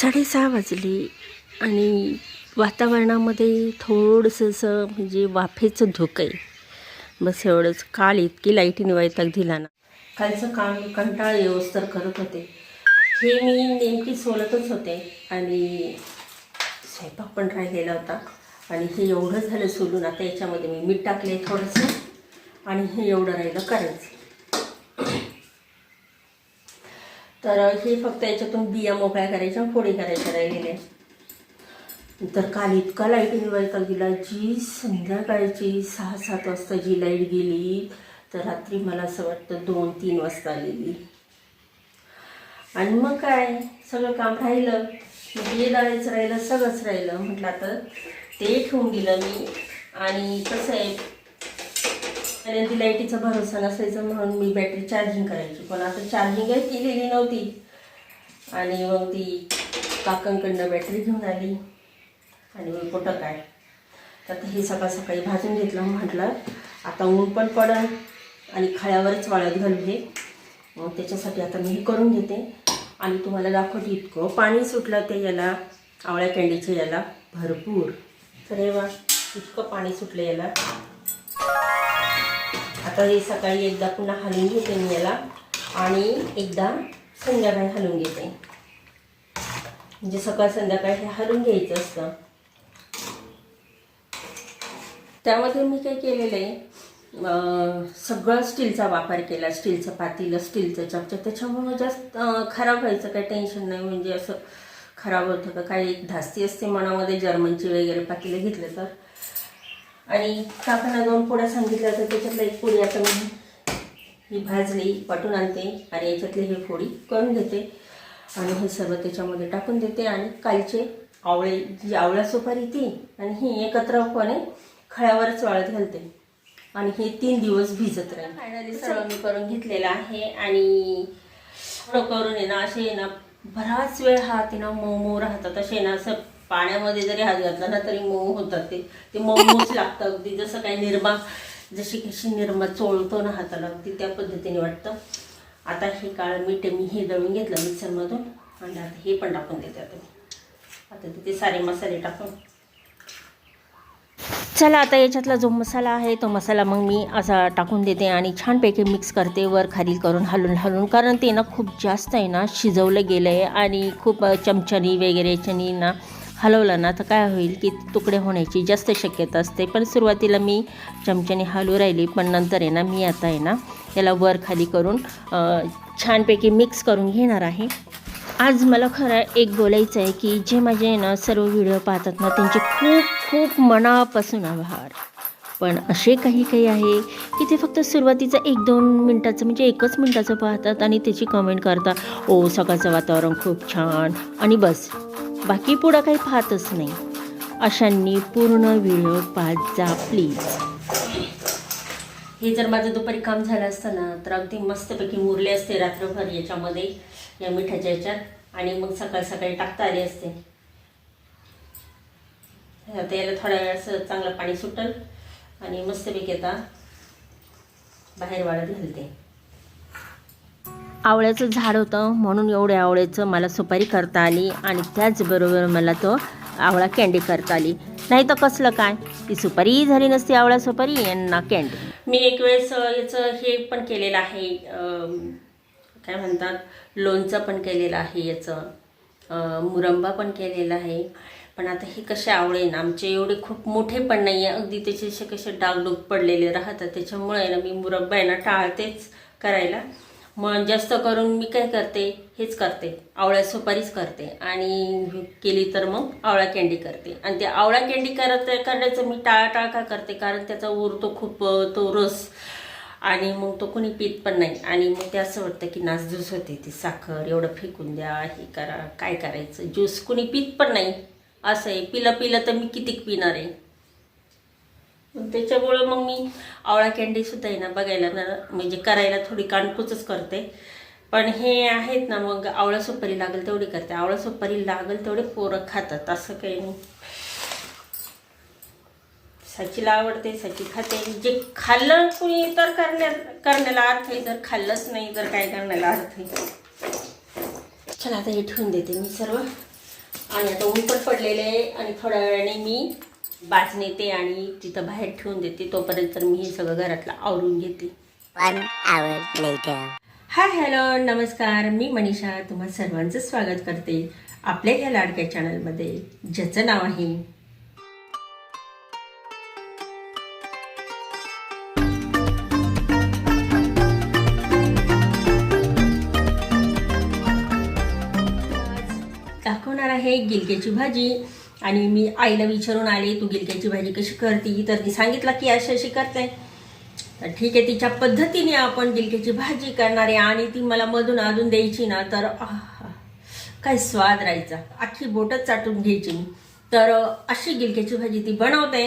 साडेसहा वाजले आणि वातावरणामध्ये थोडंसं असं म्हणजे वाफेचं धुकं आहे. बस एवढंच. काल इतकी लाईटीने वैताग दिला ना कालचं काम कंटाळ व्यवस्थर करत होते. हे मी नेमकी सोलतच होते आणि स्वयंपाक पण राहिलेला होता. आणि हे एवढं झालं सोलून आता याच्यामध्ये मी मीठ टाकले थोडंसं आणि हे एवढं राहिलं करायचं. तर हे फक्त याच्यातून बिया मोकळ्या करायच्या फोडी करायच्या राहिलेल्या तर काल इतका लाईटीने वैताग दिला जी संध्याकाळची सहा सात वाजता जी लाइट गेली तर रात्री मला असं वाटतं दोन तीन वाजता आलेली. आणि मग काय? सगळं काम राहिलं. बिये डाळायचं राहिलं सगळंच राहिलं. म्हटलं तर ते ठेवून दिलं मी. आणि कसं आहे आणि ती लाईटीचा भरोसा नसायचा म्हणून मी बॅटरी चार्जिंग करायची. पण आता चार्जिंग केलेली नव्हती. आणि मग ती काकांकडनं बॅटरी घेऊन आली. आणि मग कुठं काय? तर आता हे सकाळ सकाळी भाजून घेतलं म्हटलं आता ऊन पण पडल आणि खळ्यावरच वाळत घालू हे मग त्याच्यासाठी आता मी हे करून घेते. आणि तुम्हाला दाखवते इतकं पाणी सुटलं ते याला आवळ्या कँडीच्या याला भरपूर. तर हे वा इतकं पाणी सुटलं याला. आता हे सकाळी एकदा पुन्हा हलवून घेते मी याला. आणि एकदा संध्याकाळी हलवून घेते. म्हणजे सकाळ संध्याकाळी हे हलवून घ्यायचं असतं. त्यामध्ये मी काय केलेलं आहे सगळं स्टीलचा वापर केला. स्टीलचं पातेलं स्टीलचं चमचं. त्याच्यामुळं जास्त खराब व्हायचं काही टेन्शन नाही. म्हणजे असं खराब होतं का? काही एक धास्ती असते मनामध्ये. जर्मनची वगैरे पातीलं घेतलं तर. आणि काकांना दोन पोळ्या सांगितल्या तर त्याच्यातलं एक पोळी आता मी ही भाजली वाटून आणते आणि याच्यातली ही फोडी करून घेते. आणि हे सर्व त्याच्यामध्ये टाकून देते आणि कालचे आवळे जी आवळा सुपारी ती आणि ही एकत्रपणे खळ्यावरच वाळत घालते. आणि हे तीन दिवस भिजत राहील. फायनली सर्व मी करून घेतलेलं आहे आणि करून येणं असे आहे ना बराच वेळ हा तिनं मोमो मऊ मऊ राहतात. असे ना असं पाण्यामध्ये जरी हात घातला ना तरी मऊ होतात ते. ते मऊच लागतं. अगदी जसं काही निर्मा जशी कशी निर्मा चोळतो ना हाताला अगदी त्या पद्धतीने वाटतं. आता हे काळ मीठ मी हे दळून घेतलं मिक्सरमधून आणि आता हे पण टाकून देते आता मी. आता तिथे सारे मसाले टाकून. चला आता याच्यातला जो मसाला आहे तो मसाला मग मी असा टाकून देते आणि छानपैकी मिक्स करते वर खाली करून हलून हलून. कारण ते ना खूप जास्त आहे ना शिजवलं गेलं आहे आणि खूप अ, चमच्यानी वगैरे ना हलवलं ना तर काय होईल की तुकडे होण्याची जास्त शक्यता असते. पण सुरुवातीला मी चमच्याने हलवू राहिली पण नंतर आहे ना मी आता आहे ना याला वर खाली करून छानपैकी मिक्स करून घेणार आहे. आज मला खरं एक बोलायचं आहे की जे माझे ना सर्व व्हिडिओ पाहतात ना त्यांचे खूप खूप मनापासून आभार. पण असे काही काही आहे की ते फक्त सुरुवातीचं एक दोन मिनटाचं म्हणजे एकच मिनटाचं पाहतात आणि त्याची कमेंट करतात ओ सकाळचं वातावरण खूप छान. आणि बस. बाकी पुढं काही पाहतच नाही. अशांनी पूर्ण व्हिडिओ पाहत जा प्लीज हे जर माझं दुपारी काम झालं असतं ना तर अगदी मस्तपैकी मुरले असते रात्रभर याच्यामध्ये या मिठाच्या याच्यात. आणि मग सकाळ सकाळी टाकता आले असते. आता याला थोड्या वेळ असं चांगलं पाणी सुटल. आणि मस्तपैकी आता बाहेर वाढत घालते. आवळ्याचं झाड होतं. म्हणून एवढ्या आवळ्याचं मला सुपारी करता आली आणि त्याचबरोबर मला तो आवळा कॅन्डी करता आली. नाही तर कसलं काय? ती सुपारी झाली नसती आवळा सुपारी यांना कॅन्डी मी एक वेळेस याचं हे पण केलेलं आहे काय म्हणतात लोणचं पण केलेलं आहे याचं मुरंबा पण केलेला आहे. पण आता हे कसे आवळे ना आमचे एवढे खूप मोठे पण नाही आहे अगदी त्याचे असे कसे डागडूग पडलेले राहतात. त्याच्यामुळे ना मी मुरब्बा आहे ना टाळतेच करायला. मग जास्त करून मी काय करते हेच करते. आवळ्या सुपारीच करते. आणि केली तर मग आवळा कॅन्डी करते. आणि ते आवळा कॅन्डी करत करण्याचं मी टाळाटाळ का करते? कारण त्याचा उरतो खूप तो रस आणि मग तो कोणी पित पण नाही. आणि मग ते असं वाटतं की नासधूस होते ती साखर एवढं फेकून द्या हे करा काय करायचं? ज्यूस कोणी पित पण नाही. असं आहे. पिलं पिलं तर मी कितीक पिणार आहे? त्याच्यामुळं मग मी आवळा कँडीसुद्धा आहे ना बघायला ना म्हणजे करायला थोडी कानपूचच करते. पण हे आहेत ना मग आवळा सुपारी लागेल तेवढी करते. आवळा सुपारी लागेल तेवढे पोरं खातात असं काही नाही. सचीला आवडते सची खाते. जे खाल्लं कुणी तर करण्या करण्याला अर्थ आहे. जर खाल्लंच नाही तर काय करण्याला अर्थ आहे? चला आता हे ठेवून देते मी सर्व. आणि आता ऊन पण पडलेले आहे आणि थोड्या वेळाने मी बाज नेते आणि तिथं बाहेर ठेवून देते. तोपर्यंत तर मी हे सगळं घरातलं आवरून घेते. हाय हॅलो नमस्कार. मी मनीषा. तुम्हा सर्वांचं स्वागत करते आपल्या ह्या लाडक्या चॅनलमध्ये. ज्याचं नाव आहे दाखवणार आहे गिलक्याची भाजी. आणि मी आईला विचारून आले तू गिलक्याची भाजी कशी करते? तर ती सांगितलं की अशी अशी करते. तर ठीक आहे तिच्या पद्धतीने आपण गिलक्याची भाजी करणार आहे आणि ती मला मधून अजून द्यायची ना तर काय स्वाद राहायचा. अख्खी बोटच चाटून घ्यायची मी. तर अशी गिलक्याची भाजी ती बनवते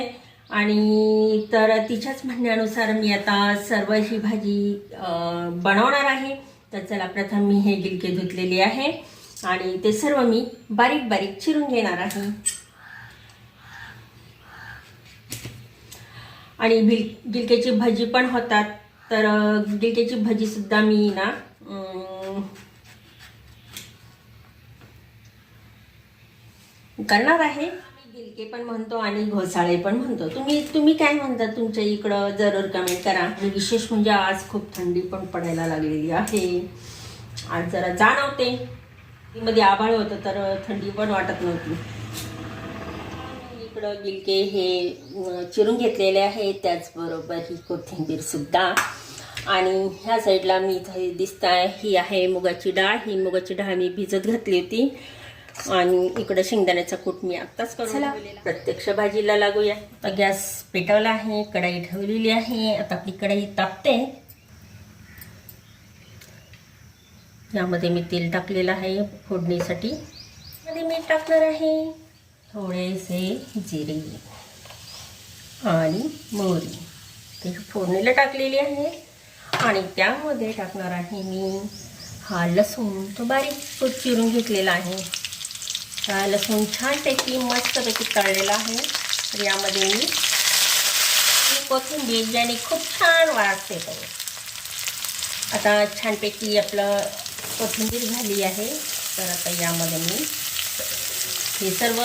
आणि तर तिच्याच म्हणण्यानुसार मी आता सर्व ही भाजी बनवणार आहे. तर चला प्रथम मी हे गिलके धुतलेले आहे आणि ते सर्व मी बारीक बारीक चिरून घेणार आहे. आणि भिल गिलक्याची भाजी पण होतात. तर गिलक्याची भाजी सुद्धा मी ना करणार आहे. गिलके पण म्हणतो आणि घोसाळे पण म्हणतो. तुम्ही तुम्ही काय म्हणता तुमच्या इकडं? जरूर कमेंट करा. आणि विशेष म्हणजे आज खूप थंडी पण पडायला लागलेली आहे. आज जरा जाणवते. मध्ये आभाळ होतं तर थंडी पण वाटत नव्हती. इकडं गिलके हे चिरून घेतलेले आहे त्याचबरोबर ही कोथिंबीर सुद्धा. आणि ह्या साईडला मी इथे दिसत आहे ही आहे मुगाची डाळ. ही मुगाची डाळ मी भिजत घातली होती. आणि इकडं शेंगदाण्याचा कूट मी आत्ताच करून. प्रत्यक्ष भाजीला लागूया. आता गॅस पेटवला आहे कढाई ठेवलेली आहे. आता आपली कढाई तापते. यामध्ये मी तेल टाकलेलं आहे फोडणीसाठी. मध्ये मी टाकणार आहे. थोडेसे जिरे आणि मोहरी. ते फोडणीला टाकलेली आहे. आणि त्यामध्ये टाकणार आहे मी हा लसूण. तो बारीक चिरून घेतलेला आहे. हा लसूण छानपैकी मस्तपैकी तळलेला आहे. तर यामध्ये मी कोथिंबीर ज्याने खूप छान वाटते आता छानपैकी आपलं कोथिंबीर झाली आहे. तर आता यामध्ये मी हे सर्व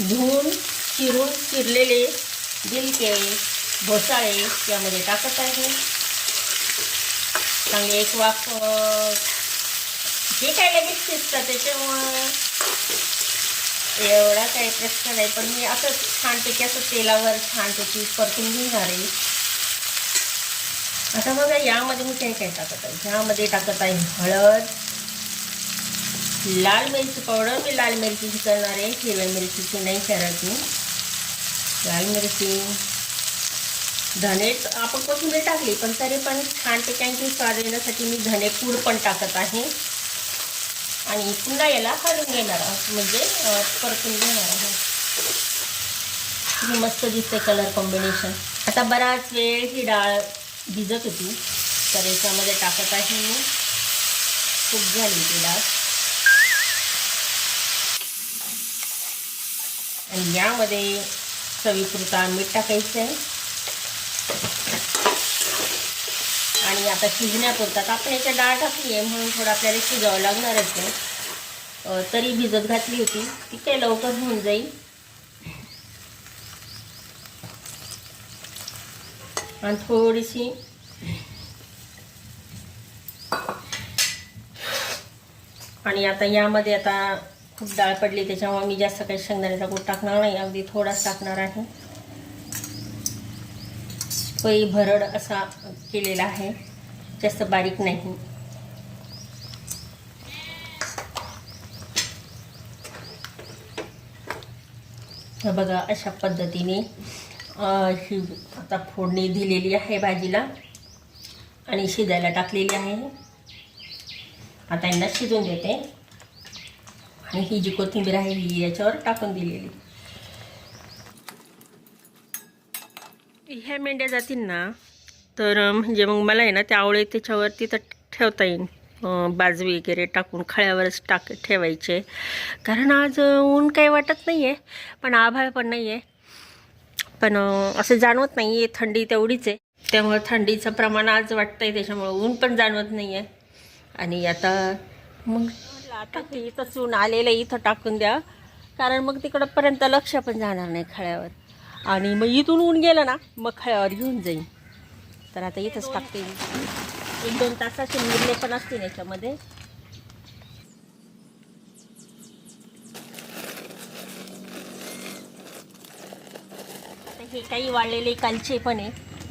धुवून चिरून चिरलेले गिलके घोसाळे यामध्ये टाकत आहे. चांगले एक वाफ जे काय लगेच शिजतं त्याच्यामुळं एवढा काही प्रश्न नाही पण मी असंच छानपैकी असं तेलावर छानपैकी परतून घेणार आहे. आता बघा यामध्ये मी काय काय टाकत आहे. ह्यामध्ये टाकत आहे हळद लाल मिरची पावडर मी लाल मिरचीची करणार आहे हिरव्या मिरचीची नाही करत मी. लाल मिरची धने आपण कोथिंबीर टाकली पण तरी पण छान आणखी स्वाद येण्यासाठी मी धने पूड पण टाकत आहे. आणि पुन्हा याला हलवून घेणार आहोत म्हणजे परतून घेणार आहे मस्त दिसते कलर कॉम्बिनेशन आता बराच वेळ ही डाळ भिजत होती तर याच्यामध्ये टाकत आहे मी. खूप झाली ती डाळ. आणि यामध्ये चवीपुरता मीठ टाकायचं आहे. आणि आता शिजण्यापुरता आपण याच्या डाळ टाकली आहे म्हणून थोडं आपल्याला शिजावं लागणारच आहे. तरी भिजत घातली होती. ती काही लवकर होऊन जाईल. आणि थोडीशी आणि आता यामध्ये आता खूप डाळ पडली त्याच्यामुळे मी जास्त काही शेंगदाण्याचा गोड टाकणार नाही अगदी थोडाच टाकणार आहे. पै भरड असा केलेला आहे जास्त बारीक नाही. बघा अशा पद्धतीने ही आता फोडणी दिलेली आहे भाजीला आणि शिजायला टाकलेली आहे. आता यांना शिजून देते. आणि ही जी कोथिंबीर आहे ही याच्यावर टाकून दिलेली. ह्या मेंढ्या जातील ना तर म्हणजे मग मला आहे ना त्या आवळे त्याच्यावरती तर ठेवता येईल बाजवी बाजू वगैरे टाकून खळ्यावरच टाक ठेवायचे. कारण आज ऊन काही वाटत नाही आहे पण आभाळ पण नाही आहे पण असं जाणवत नाही आहे थंडी तेवढीच आहे. त्यामुळं थंडीचं प्रमाण आज वाटतं आहे त्याच्यामुळं ऊन पण जाणवत नाही आहे आणि आता मग आता ती इथं चून आलेलं इथं टाकून द्या. कारण मग तिकडपर्यंत लक्ष पण जाणार नाही खळ्यावर. आणि मग इथून ऊन गेलं ना मग खळ्यावर घेऊन जाईन. तर आता इथंच टाकते एक दोन तासाचे मुरले पण असतील याच्यामध्ये. हे काही वाळलेले कालचे पण आहे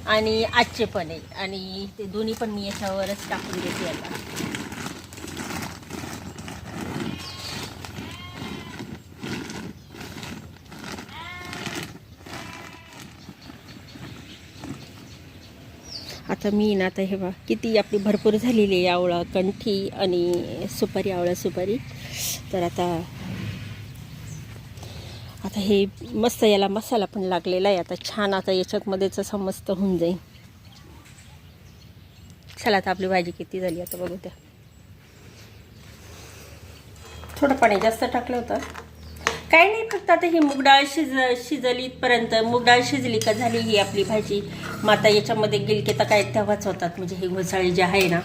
आणि आजचे पण आहे. आणि ते दोन्ही पण मी याच्यावरच टाकून देते आता. आता मी ना आता हे बा किती आपली भरपूर झालेली आहे आवळा कंठी आणि सुपारी आवळा सुपारी. तर आता आता हे मस्त याला मसाला पण लागलेला आहे. आता छान आता याच्यातमध्येच असं मस्त होऊन जाईल. चला आता आपली भाजी किती झाली आता बघू त्या. थोडं पाणी जास्त टाकलं होतं. काही नाही फक्त आता ही मूग डाळ शिज शिजलीपर्यंत मूग डाळ शिजली का झाली ही आपली भाजी. मग आता याच्यामध्ये गिलके तर काय तेव्हाच होतात म्हणजे हे घोसाळी जे आहे ना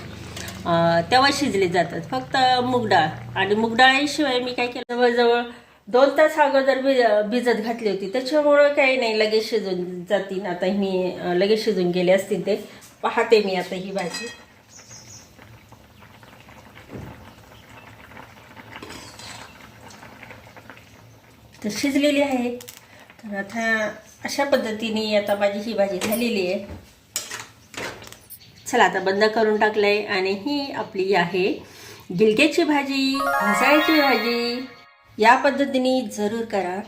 तेव्हा शिजले जातात. फक्त मूग डाळ. आणि मूग डाळीशिवाय मी काय केलं जवळजवळ दोन तास अगोदर भि भिजत घातली होती. त्याच्यामुळं काही नाही लगेच शिजून जातील. आता मी लगेच शिजून गेले असतील ते. पाहते मी आता ही भाजी. तर शिजलेली आहे. तर आता अशा पद्धतीने आता माझी ही भाजी झालेली आहे. चला आता बंद करून टाकलंय आणि ही आपली आहे गिलक्याची भाजी घसाळ्याची भाजी. या पद्धतीने जरूर करा.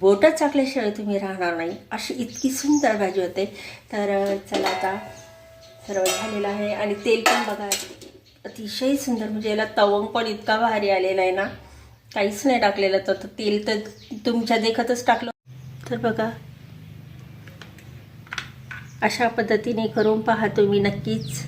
बोटं चाकल्याशिवाय तुम्ही राहणार नाही. अशी इतकी सुंदर भाजी होते. तर चला आता सर्व झालेलं आहे. आणि तेल पण बघा अतिशय सुंदर. म्हणजे याला तवंग पण इतका भारी आलेला आहे ना. काहीच नाही टाकलेलं तर तेल तर तुमच्या देखतच टाकलं. तर बघा. अशा पद्धतीने करून पहा तुम्ही नक्कीच.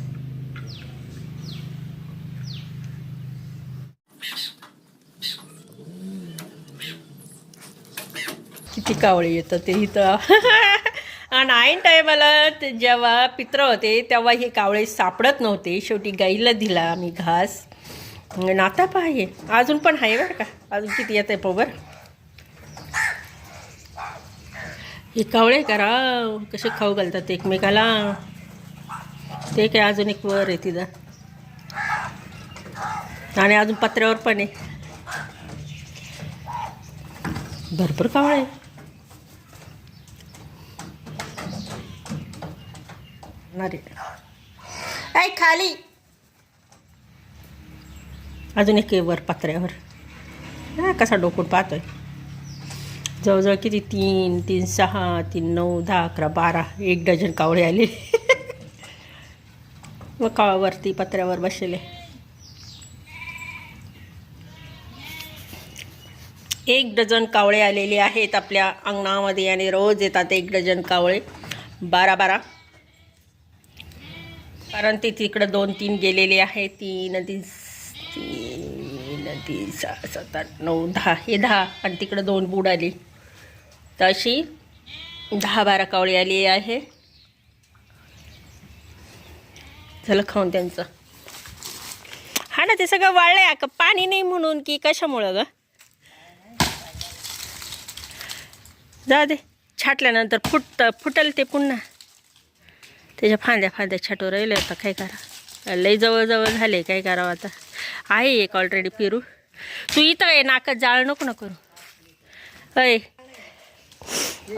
किती कावळे येतं ते इथं. आणि ऐन टायमाला ते जेव्हा पित्र होते तेव्हा हे कावळे सापडत नव्हते. शेवटी गाईला दिला आम्ही घास. नाता पहा हे अजून पण आहे बरं का. अजून किती येत आहे पोबर हे कावळे करा. कसे खाऊ घालतात एकमेकाला. ते काय अजून एक वर आहे तिथं. आणि अजून पत्र्यावर पण आहे. भरपूर कावळे आहे. अरे. खाली. अजून एक वर पत्र्यावर. हा, कसा डोकून पाहतोय. जवळजवळ किती? तीन तीन सहा तीन नऊ दहा अकरा बारा एक डझन कावळे आले. मग काळावरती पत्र्यावर बसलेले. एक डझन कावळे आलेले आहेत आपल्या अंगणामध्ये आणि रोज येतात एक डझन कावळे. बारा बारा. कारण ते तिकडं दोन तीन गेलेले आहे तीन तीन तीन तीन सहा सात आठ नऊ दहा. हे दहा. आणि तिकडं दोन बूड आली. तर अशी दहा बारा कावळी आली आहे. झालं खाऊन त्यांचं. हा ना ते सगळं वाळलंय का पाणी नाही म्हणून की कशामुळं ग? जा दे. छाटल्यानंतर फुट फुटल ते पुन्हा. त्याच्या फांद्या फांद्या छाटू राहिले आता काय करा? लई जवळजवळ झाले. काय करावं आता? आहे एक ऑलरेडी पेरू. तू इथं आहे नाकात जाळ नको ना करू. अय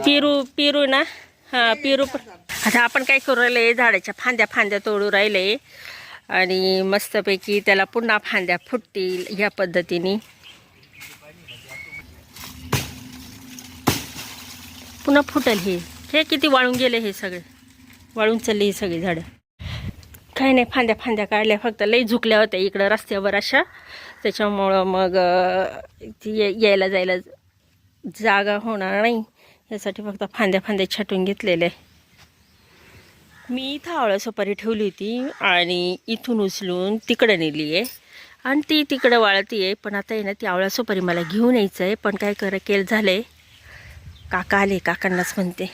पिरू पिरू ना. हां पिरू पण. आता आपण काय करू राहिले झाडाच्या फांद्या फांद्या तोडू राहिले. आणि मस्तपैकी त्याला पुन्हा फांद्या फुटतील ह्या पद्धतीने. पुन्हा फुटल हे. हे किती वाळून गेले हे सगळे. वाळून चालले हे सगळी झाडं. काही नाही फांद्या फांद्या काढल्या फक्त लई झुकल्या होत्या इकडं रस्त्यावर अशा. त्याच्यामुळं मग ती यायला जायला जागा होणार नाही. यासाठी फक्त फांद्या फांद्या छाटून घेतलेल्या आहे. मी इथं आवळा सुपारी ठेवली होती आणि इथून उचलून तिकडं नेली आहे. आणि ती तिकडं वाळती आहे पण आता आहे ना ती आवळा सुपारी मला घेऊन यायचं आहे. पण काय कर केलं झालं आहे काका आले काकांनाच म्हणते.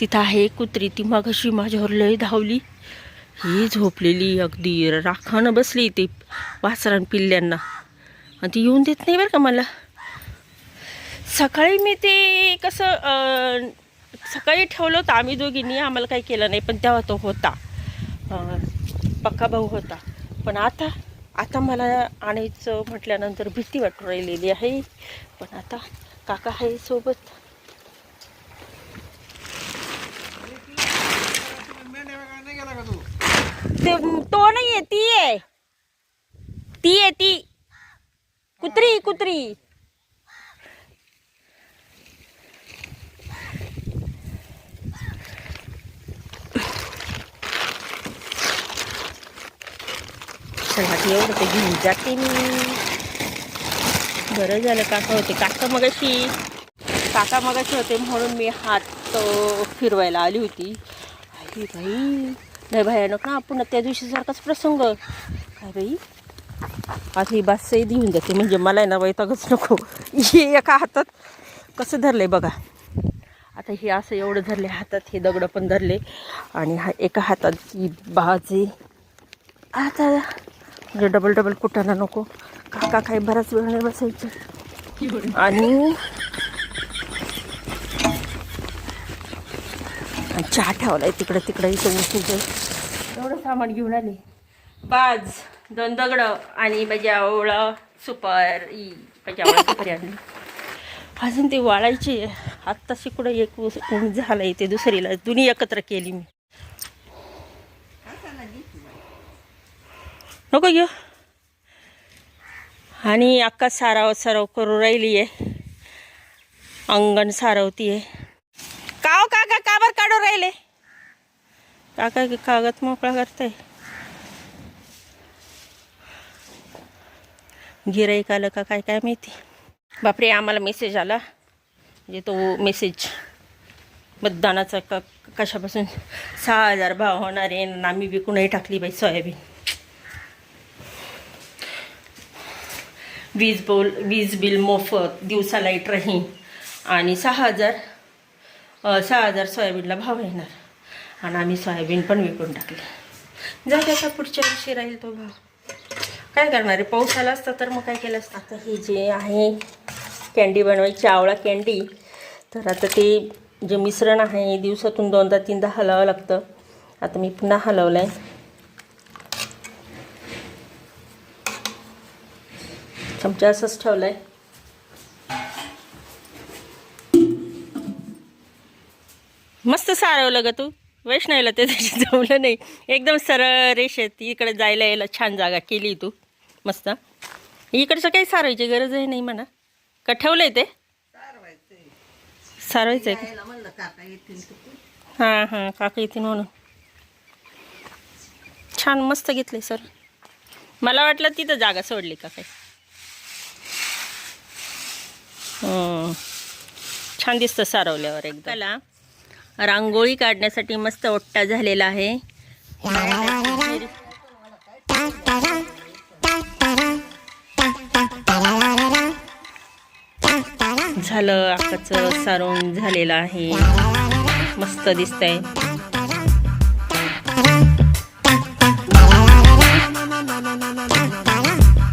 तिथं आहे कुत्री ती मग अशी माझ्यावर लय धावली. ही झोपलेली अगदी राखानं बसली ती वासरान पिल्ल्यांना. आणि ती येऊन देत नाही बरं का मला. सकाळी मी ते कसं सकाळी ठेवलं होतं आम्ही दोघींनी आम्हाला काही केलं नाही पण तेव्हा तो होता. पक्का भाऊ होता. पण आता आता मला आणायचं म्हटल्यानंतर भीती वाटू राहिलेली आहे. पण आता काका आहे सोबत. ते तो नाही आहे ती आहे ती. आहे ती कुत्री. कुत्री एवढं ते घेऊन जाते मी. बरं झालं काका होते. काका मगाशी काका मगाशी होते म्हणून मी हात फिरवायला आली होती. आई बाई. नाही भयानक ना. पुन्हा त्या दिवशी सारखाच प्रसंग. काय बाई? आता ही बासही देऊन जाते म्हणजे मला आहे ना वैतागच नको. हे एका हातात कसं धरलंय बघा. आता हे असं एवढं धरले हातात हे दगडं पण धरले. आणि हा एका हातात ही बाजी. आता म्हणजे डबल डबल कुटाणा नको. काका काही बराच वेळ नाही बसायचं. आणि चहा चहा आहे तिकडं तिकडं इथं उशीचं एवढं सामान घेऊन आले. बाज दोन दगडं आणि माझी आवळा सुपर ई माझी सुपारी आणली. अजून ते वाळायचे. आत्ता कुठं एक झालं आहे झालं ते दुसरीला. दोन्ही एकत्र केली मी. नको घेऊ. आणि अक्का साराव सराव करू राहिली आहे अंगण सारवती आहे काव काका काबर काढू राहिले? काका कागद मोकळा करताय. गिराईक आलं का काय काय माहिती? बापरे आम्हाला मेसेज आला. म्हणजे तो मेसेज मतदानाचा क कशापासून? सहा हजार भाव होणार आहे आणि आम्ही विकूनही टाकली बाई सोयाबीन. वीज बोल वीज बिल मोफत दिवसा लाइट राहीन. आणि सहा हजार सहा हजार सोयाबीनला भाव येणार. आणि आम्ही सोयाबीन पण विकून टाकली. जा त्याचा पुढच्या वर्षी राहील तो भाव. काय करणार आहे? पाऊस आला असता तर मग काय केलं असतं? आता हे जे आहे कॅन्डी बनवायची आवळा कॅन्डी तर आता ते जे मिश्रण आहे दिवसातून दोनदा तीनदा हलावं लागतं. आता मी पुन्हा हलवलं आहे चमचा असंच ठेवलं आहे मस्त सारवलं ग तू. वैष्णवीला ते त्याची जमलं नाही. एकदम सरळ रेषेत इकडे जायला यायला छान जागा केली तू. मस्त. इकडचं काही सारवायची गरज आहे नाही म्हणा. का ठेवलंय ते? सारवायचं आहे का हां हां. काका येतील म्हणून. छान मस्त घेतले सर. मला वाटलं तिथं जागा सोडली का काय. हं. छान दिसतं सारवल्यावर एकदा रांगोळी काढण्यासाठी मस्त ओट्टा झालेला आहे. झालं आकाचं सारून झालेलं आहे. मस्त दिसतंय.